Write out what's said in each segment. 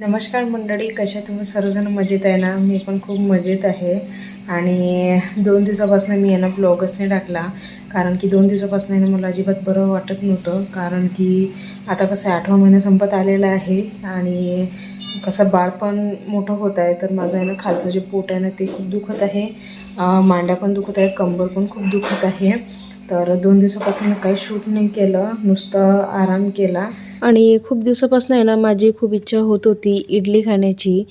नमस्कार मंडळी कशा तुम्ही? सर्वजण मजेत आहे ना? मी पण खूप मजेत आहे. आणि दोन दिवसापासून मी यांना ब्लॉगच नाही टाकला. कारण की दोन दिवसापासून आहे ना मला अजिबात बरं वाटत नव्हतं. कारण की आता कसं आठवा महिना संपत आलेला आहे. आणि कसं बाळ पण मोठं होत आहे तर माझं आहे ना खालचं जे पोट आहे ना ते खूप दुखत आहे. मांड्या पण दुखत आहे कंबर पण खूप दुखत आहे. तर दोन दिवसापासून मी काही शूट नाही केलं नुसतं आराम केला. आणि खूप दिवसापासून आहे ना माझी खूप इच्छा होत होती इडली खाण्याची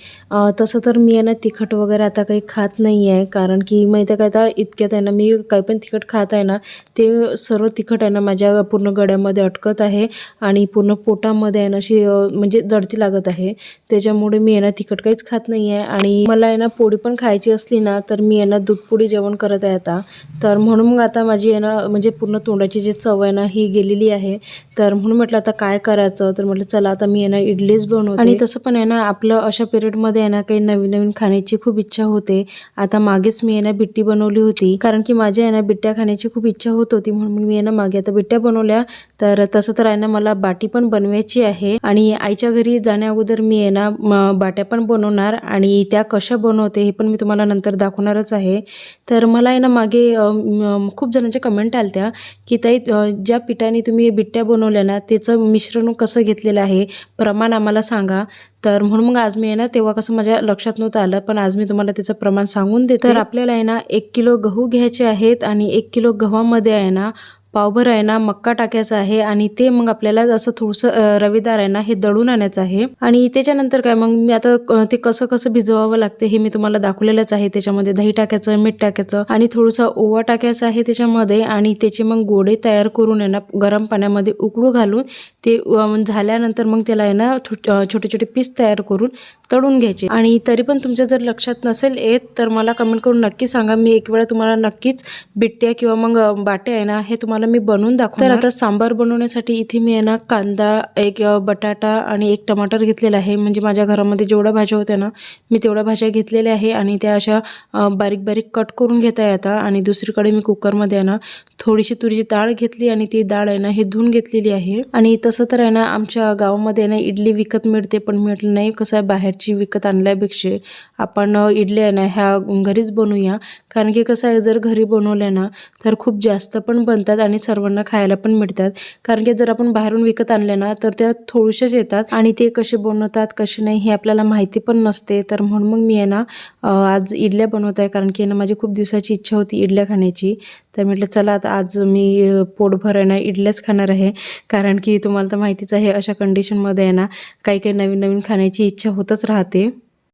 तसं तर मी आहे ना तिखट वगैरे आता काही खात नाही आहे कारण की माहिती आहे का आता इतक्यात आहे ना मी काही पण तिखट खात आहे ना ते सर्व तिखट आहे ना माझ्या पूर्ण गळ्यामध्ये अटकत आहे आणि पूर्ण पोटामध्ये आहे ना अशी म्हणजे जडती लागत आहे त्याच्यामुळे मी आहे ना तिखट काहीच खात नाही आहे आणि मला आहे ना पोळी पण खायची असली ना तर मी आहे ना दूधपोळी जेवण करत आहे आता तर म्हणून मग आता माझी आहे ना म्हणजे पूर्ण तोंडाची जी चव आहे ना ही गेलेली आहे तर म्हणून म्हटलं आता काय करायचं तर म्हटलं चला आता मी आहे ना इडलीच बनवते. आणि तसं पण आहे ना आपलं अशा पिरियडमध्ये आहे ना काही नवीन नवीन खाण्याची खूप इच्छा होते. आता मागेच मी ना बिट्टी बनवली होती. कारण की माझ्या आहे ना बिट्ट्या खाण्याची खूप इच्छा होत होती म्हणून मी ना मागे आता बिट्ट्या बनवल्या. तर तसं तर आहे ना मला बाटी पण बनवायची आहे. आणि आईच्या घरी जाण्या अगोदर मी आहे ना बाट्या पण बनवणार. आणि त्या कशा बनवते हे पण मी तुम्हाला नंतर दाखवणारच आहे. तर मला आहे ना मागे खूप जणांच्या कमेंट आल्या त्या की ताई ज्या पिठाने तुम्ही बिट्ट्या बनवल्या ना त्याचं मिश्रण कसं घेतलेलं आहे? प्रमाण आम्हाला सांगा. तर म्हणून मग आज मी आहे ना तेव्हा कसं माझ्या लक्षात नव्हतं आलं पण आज मी तुम्हाला त्याचं प्रमाण सांगून देते. तर आपल्याला आहे ना एक किलो गहू घ्यायचे आहेत आणि एक किलो गव्हामध्ये आहे ना पावभर आहे ना मक्का टाकायचा आहे आणि ते मग आपल्याला असं थोडंसं रवेदार आहे ना हे दळून आणायचं आहे. आणि त्याच्यानंतर काय मग मी आता ते कसं कसं भिजवावं लागते हे मी तुम्हाला दाखवलेलंच आहे. त्याच्यामध्ये दही टाकायचं मीठ टाकायचं आणि थोडंसं ओवा टाकायचं आहे त्याच्यामध्ये आणि त्याचे मग गोडे तयार करून आहे ना गरम पाण्यामध्ये उकळू घालून ते झाल्यानंतर मग त्याला आहे ना छोटे छोटे पीस तयार करून तळून घ्यायचे. आणि तरी पण तुमच्या जर लक्षात नसेल येत तर मला कमेंट करून नक्की सांगा. मी एक वेळा तुम्हाला नक्कीच बिट्ट्या किंवा मग बाटे आहे ना हे तुम्हाला मी बनवून दाखवतो तर आता सांबार बनवण्यासाठी इथे मी आहे ना कांदा एक बटाटा आणि एक टमाटर घेतलेला आहे. म्हणजे माझ्या घरामध्ये जेवढ्या भाज्या होत्या ना मी तेवढ्या भाज्या घेतलेल्या आहे आणि त्या अशा बारीक बारीक कट करून घेता आहे आता. आणि दुसरीकडे मी कुकरमध्ये आहे ना थोडीशी तुरीची डाळ घेतली आणि ती डाळ आहे ना हे धुवून घेतलेली आहे. आणि तसं तर आहे ना आमच्या गावामध्ये आहे ना इडली विकत मिळते पण म्हटलं नाही. कसं आहे बाहेरची विकत आणल्यापेक्षा आपण इडली आहे ना ह्या घरीच बनवूया. कारण की कसं आहे जर घरी बनवल्या ना तर खूप जास्त पण बनतात आणि सर्वांना खायला पण मिळतात. कारण की जर आपण बाहेरून विकत आणले ना तर त्या थोडशाच येतात. आणि ते कसे बनवतात कसे नाही हे आपल्याला माहिती पण नसते. तर म्हणून मग मी आहे ना आज इडल्या बनवत आहे कारण की आहे ना माझी खूप दिवसाची इच्छा होती इडल्या खाण्याची. तर म्हटलं चला आता आज मी पोटभर आहे ना इडल्याच खाणार आहे. कारण की तुम्हाला तर माहितीच आहे अशा कंडिशनमध्ये आहे ना काही काही नवीन नवीन खाण्याची इच्छा होतच राहते.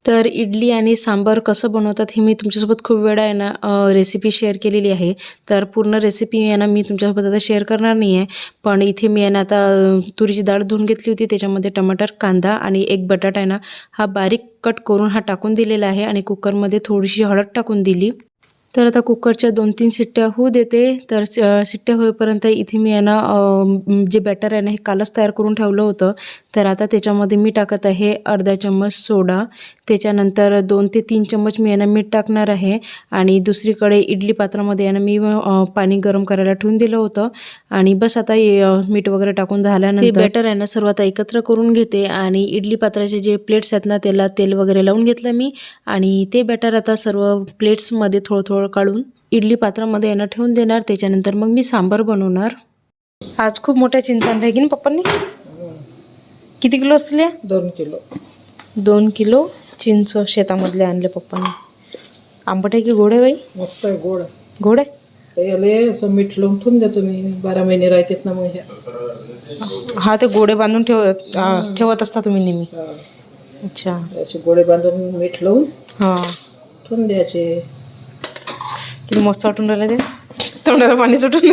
तर इडली आणि सांबार कसं बनवतात हे मी तुमच्यासोबत खूप वेळा आहे ना रेसिपी शेअर केलेली आहे. तर पूर्ण रेसिपी आहे ना मी तुमच्यासोबत आता शेअर करणार नाही आहे पण इथे मी आहे ना आता तुरीची डाळ धुवून घेतली होती. त्याच्यामध्ये टमाटर कांदा आणि एक बटाटा आहे ना हा बारीक कट करून हा टाकून दिलेला आहे आणि कुकरमध्ये थोडीशी हळद टाकून दिली. तर आता कुकरच्या दोन तीन शिट्ट्या होऊ देते. तर शिट्ट्या होईपर्यंत इथे मी आहे ना जे बॅटर आहे ना हे कालच तयार करून ठेवलं होतं. तर आता त्याच्यामध्ये मी टाकत आहे अर्धा चम्मच सोडा. त्याच्यानंतर दोन ते तीन चम्मच मी आहे ना मीठ टाकणार आहे. आणि दुसरीकडे इडली पात्रामध्ये आहे ना मी पाणी गरम करायला ठेवून दिलं होतं. आणि बस आता मीठ वगैरे टाकून झाल्यानंतर बॅटर आहे ना सर्व आता एकत्र करून घेते. आणि इडली पात्राचे जे प्लेट्स आहेत ना त्याला तेल वगैरे लावून घेतलं मी. आणि ते बॅटर आता सर्व प्लेट्समध्ये थोडं थोडं काढून इडली पात्रामध्ये आहे ना ठेवून देणार. त्याच्यानंतर मग मी सांबार बनवणार. आज खूप मोठ्या चिंता आहे की ना पप्पांनी? किती किलो असतील या? दोन किलो. दोन किलो चिंच शेतामधले आणले पप्पांनी. आंबट आहे की गोड आहे बाई? मस्त आहे गोड गोड आहे? असं मीठ लावून ठेवून देतो मी. बारा महिने राहतात ना मग ह्या. हा ते गोडे बांधून ठेव ठेवत असता तुम्ही नेहमी. अच्छा. असे गोळे बांधून मीठ लावून हां. ठेवून द्यायचे. किती मस्त वाटून राहिलं ते. तोंडाला पाणी सुटून.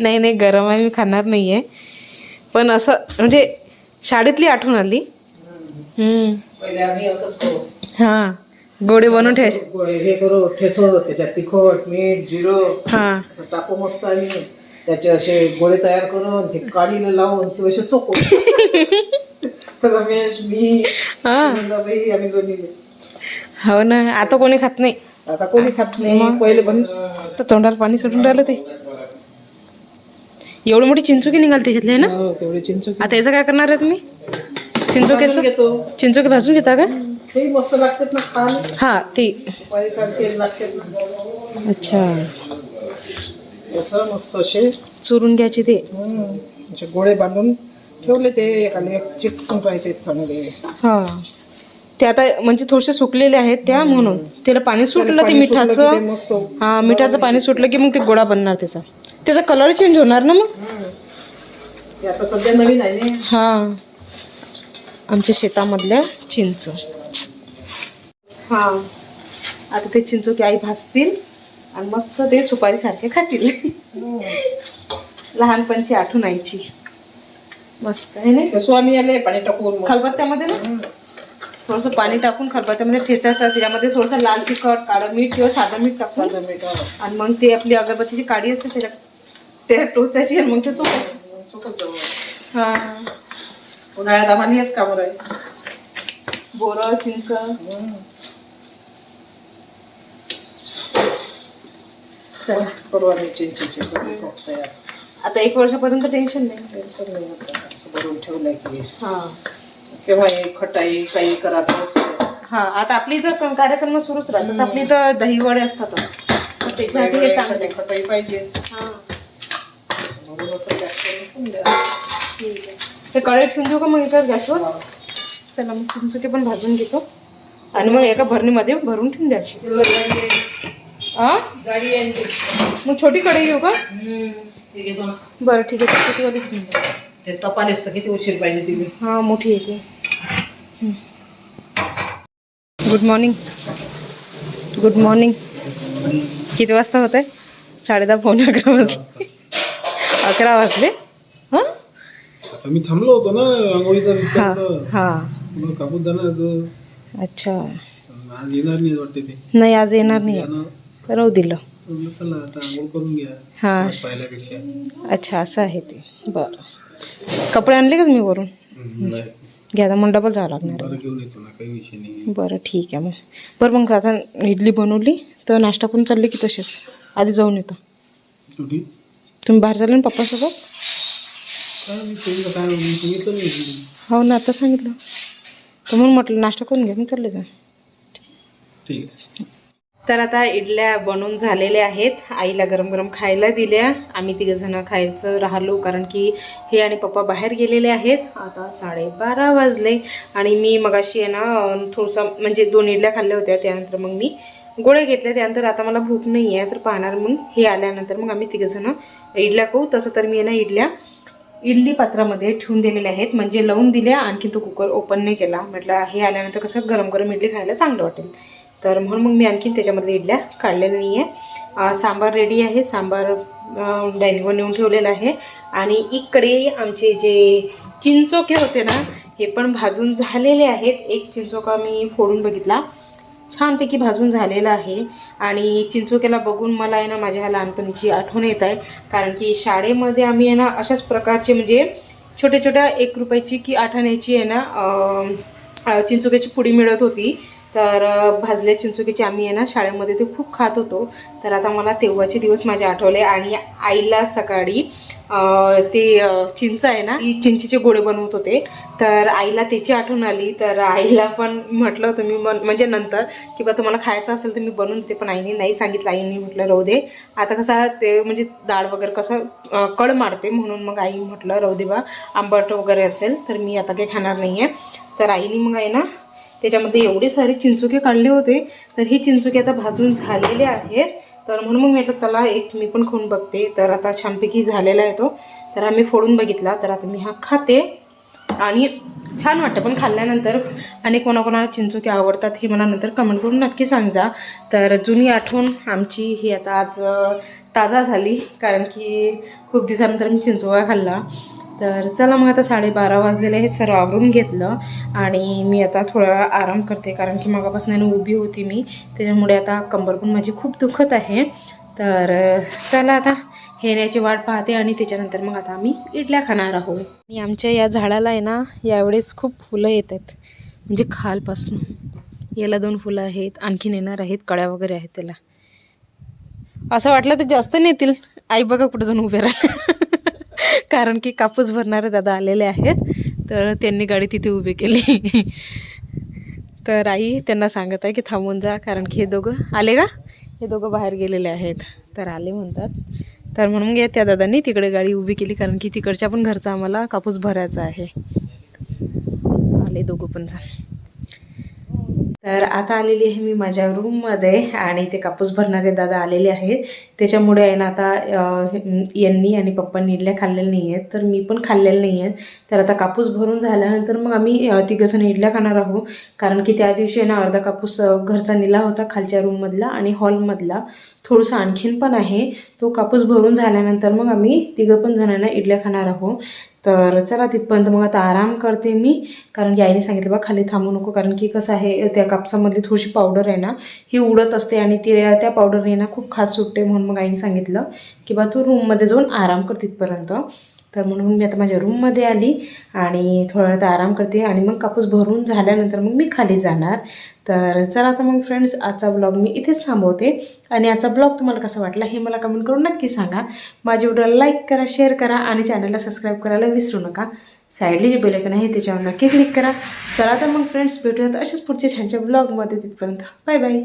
नाही नाही गरम आहे मी खाणार नाही आहे पण असं म्हणजे शाळेतली आठवण आली. हां. गोडे बनवून ठेवायचे गोळे हे करू ठेसो त्याच्यात तिखट मीठ जिरं हां. टाकू मस्त आणि त्याचे असे गोळे तयार करून ते काडीला लावून ते असे चोकू रमेश मी हां. आम्ही दोन्ही. हो ना. आता कोणी खात नाही. आता कोणी खात नाही. पहिले पण तोंडाला पाणी सुटून राहिलं ते. एवढी मोठी चिंचुकी निघाल त्याच्यातली ना? हो, तेवढे आता याचं काय करणार आहे तुम्ही? चिंचोक्याचं भाजून घेतो. चिंचोके भाजून घेता का? ते मस्त लागतात ना खायला हा ते. लागतात ना. अच्छा. असं मस्त असे. चुरून घ्यायचे ते. हम्म, असे गोळे बांधून ठेवले ते एकाला एक चिटकून राहते चांगले. हा. ते आता म्हणजे थोडेसे सुकलेले आहेत त्या म्हणून. त्याला पाणी सुटलं ते पाणी सुटलं की ते मिठाचं मस्त हा मिठाचं पाणी सुटलं की मग ते गोळा बनणार त्याचा. त्याचा कलर चेंज होणार ना मग? ते आता सध्या नवीन आहे ना. हा. आमच्या शेतामधल्या चिंच. हा. आता ते चिंचोकी आई भाजतील आणि मस्त ते सुपारीसारखे खातील. लहानपणची आठवण आईची. मस्त आहे ना? ते स्वामी आले पाणी टाकून मस्त. खलबत्त्यामध्ये ना? थोडंसं पाणी टाकून खलबत्त्यामध्ये ठेचायचं त्याच्यामध्ये थोडंसं लाल तिखट काळं मीठ किंवा साधं मीठ टाकून. साधं मीठ, हा. आणि मग ते आपली अगरबत्तीची काडी असते त्याच्यात ते टोचायची आणि मग ते जाऊ. हा. उन्हाळ्यात आम्हाला हेच कामं बोरं चिंच. चला. चिंचेचे तयार. आता एक वर्षापर्यंत टेन्शन नाही. टेन्शन नाही आता. असं भरून ठेवलंय की. हा. केव्हा हे खटाई काही करायचं असतं. हा आता आपली इथं क- कार्यक्रम सुरूच राहतात. आपली इथं दहीवडे असतातच. तर त्याच्यासाठी हे चांगलं आहे. खटाई पाहिजेच. हा. म्हणून असं गॅस करून ठेवून द्या. ठीक आहे हे कढई ठेवून देऊ का मग याच्यावर गॅसवर? चला मग चिंचुके पण भाजून घेतो. आणि मग एका भरणीमध्ये भरून ठेवून द्यायची. मग छोटी कढई घेऊ का. बरं ठीक आहे छोटीवालीच घेऊन. ते तपाले असतं किती उशीर पाहिजे तिने हा मोठी येते गुड मॉर्निंग गुड मॉर्निंग किती वाजता होत आहे साडे दहा पावणे अकरा वाजले. अकरा वाजले. हां? मी थांबलो होतो ना रांगोळीचा हा विचार हा. मग कापूस जाणार होतं. अच्छा. आज येणार नाही वाटते ते. नाही आज येणार नाही. राहू दिलं. म्हणलं चला आता आंघोळ करून घ्या. हा. पाहिल्यापेक्षा. अच्छा असं आहे ते. बरं. कपडे आणले का तुम्ही वरून? नाही. घ्या आता मग डबल जावं लागणार बरं घेऊन येतो ना काही विषय नाही. बरं ठीक आहे मग. बरं मग आता इडली बनवली. तर नाश्ता करून चालले की तसेच? आधी जाऊन येतो. तुम्ही बाहेर चालले ना पप्पासोबत? मी मी हो ना आता सांगितलं. तर म्हणून म्हटलं नाश्ता करून घ्या मग चालले जा ठीक आहे. तर आता इडल्या बनवून झालेल्या आहेत. आईला गरम गरम खायला दिल्या. आम्ही तिघंजणं खायचं राहिलो कारण की हे आणि पप्पा बाहेर गेलेले आहेत. आता साडेबारा वाजले आणि मी मगाशी आहे ना थोडंसं म्हणजे दोन इडल्या खाल्ल्या होत्या त्यानंतर मग मी गोळे घेतले त्यानंतर आता मला भूक नाही आहे तर पाहणार मग हे आल्यानंतर मग आम्ही तिघंजणं इडल्या खाऊ. तसं तर मी आहे ना इडल्या इडली पात्रामध्ये ठेवून दिलेल्या आहेत. म्हणजे लावून दिल्या आणखी तो कुकर ओपन नाही केला. म्हटलं हे आल्यानंतर कसं गरम गरम इडली खायला चांगलं वाटेल. तर म्हणून मग मी आणखीन त्याच्यामधल्या इडल्या काढलेल्या नाही आहे. सांबार रेडी आहे. सांबार डायनिंगवर नेऊन ठेवलेलं आहे. आणि इकडे आमचे जे चिंचोके होते ना हे पण भाजून झालेले आहेत. एक चिंचोका मी फोडून बघितला. छानपैकी भाजून झालेलं आहे. आणि चिंचोक्याला बघून मला आहे ना माझ्या ह्या लहानपणीची आठवण येत आहे. कारण की शाळेमध्ये आम्ही आहे ना अशाच प्रकारचे म्हणजे छोट्या छोट्या एक रुपयाची की आठवण्याची आहे ना चिंचोक्याची पुडी मिळत होती. तर भाजल्या चिंचोक्याची आम्ही आहे ना शाळेमध्ये ते खूप खात होतो. तर आता मला तेव्हाचे दिवस माझे आठवले आणि आईला सकाळी ते चिंच आहे ना ही चिंचेचे गोळे बनवत होते. तर आईला त्याची आठवण आली. तर आईला पण म्हटलं होतं मी मन म्हणजे नंतर की बा तुम्हाला खायचं असेल तर मी बनवून देते पण आईने नाही सांगितलं. आईने म्हटलं राहू दे. आता कसं ते म्हणजे डाळ वगैरे कसं कड मारते. म्हणून मग आई म्हटलं राहू दे बा. आंबट वगैरे असेल तर मी आता काही खाणार नाही आहे तर आईने मग आहे ना त्याच्यामध्ये एवढे सारे चिंचुके काढले होते तर हे चिंचुके आता भाजून झालेले आहेत. तर म्हणून मग म्हटलं चला एक मी पण खाऊन बघते. तर आता छानपैकी झालेला आहे तो. तर आम्ही फोडून बघितला तर आता मी हा खाते. आणि छान वाटतं पण खाल्ल्यानंतर. आणि कोणाकोणाला चिंचुके आवडतात हे मला नंतर कमेंट करून नक्की सांगा. तर जुनी आठवण आमची ही आता आज ताजा झाली. कारण की खूप दिवसानंतर मी चिंचोका खाल्ला. तर चला मग आता साडेबारा वाजलेले हे सर्व आवरून घेतलं. आणि मी आता थोडा वेळा आराम करते कारण की मगापासून उभी होती मी. त्याच्यामुळे आता कंबर पण माझी खूप दुखत आहे. तर चला आता हेऱ्याची वाट पाहते आणि त्याच्यानंतर मग आता आम्ही इडल्या खाणार आहोत. आणि आमच्या या झाडाला आहे ना यावेळेस खूप फुलं येत आहेत. म्हणजे खालपासून. याला दोन फुलं आहेत आणखीन येणार आहेत कळ्या वगैरे आहेत त्याला. असं वाटलं तर जास्त नेतील. आई बघा कुठं जाऊन उभे राहिले. कारण की कापूस भरणारे दादा आलेले आहेत. तर त्यांनी गाडी तिथे उभी केली. तर आई त्यांना सांगत आहे की थांबून जा कारण की हे दोघं आले का? हे दोघं बाहेर गेलेले आहेत. तर आले म्हणतात. तर म्हणून घ्या त्या दादांनी तिकडे गाडी उभी केली कारण की तिकडच्या पण घरचा आम्हाला कापूस भरायचा आहे. आले दोघं पण जा तर आता आलेली आहे मी माझ्या रूममध्ये आणि ते कापूस भरणारे दादा आलेले आहेत. त्याच्यामुळे आहे ना आता यांनी आणि पप्पांनी इडल्या खाल्लेल्या नाही आहेत. तर मी पण खाल्लेल्या नाही आहेत. तर आता कापूस भरून झाल्यानंतर मग आम्ही तिघंजण इडल्या खाणार आहोत. कारण की त्या दिवशी आहे ना अर्धा कापूस घरचा निला होता खालच्या रूममधला आणि हॉलमधला थोडंसं आणखीन पण आहे. तो कापूस भरून झाल्यानंतर मग आम्ही तिघं पण जणांना इडल्या खाणार आहोत. तर चला तिथपर्यंत मग आता आराम करते मी. कारण की आईने सांगितलं बा खाली थांबू नको. कारण की कसं आहे त्या कापसामधली थोडीशी पावडर आहे ना ही उडत असते आणि ती त्या पावडरने ना खूप खास सुटते म्हणून मग आईने सांगितलं की बा तू रूममध्ये जाऊन आराम कर तिथपर्यंत. तर म्हणून मी आता माझ्या रूममध्ये आली आणि थोडा वेळ आता आराम करते आणि मग कापूस भरून झाल्यानंतर मग मी खाली जाणार. तर चला आता मग फ्रेंड्स आजचा ब्लॉग मी इथेच थांबवते. आणि आजचा ब्लॉग तुम्हाला कसा वाटला हे मला कमेंट करून नक्की सांगा. माझ्या व्हिडिओला लाईक करा शेअर करा आणि चॅनलला सबस्क्राईब करायला विसरू नका. साईडली जे बेलेकन आहे त्याच्यावर नक्की क्लिक करा. चला तर मग फ्रेंड्स भेटूयात असेच पुढचे छानच्या ब्लॉगमध्ये तिथपर्यंत बाय बाय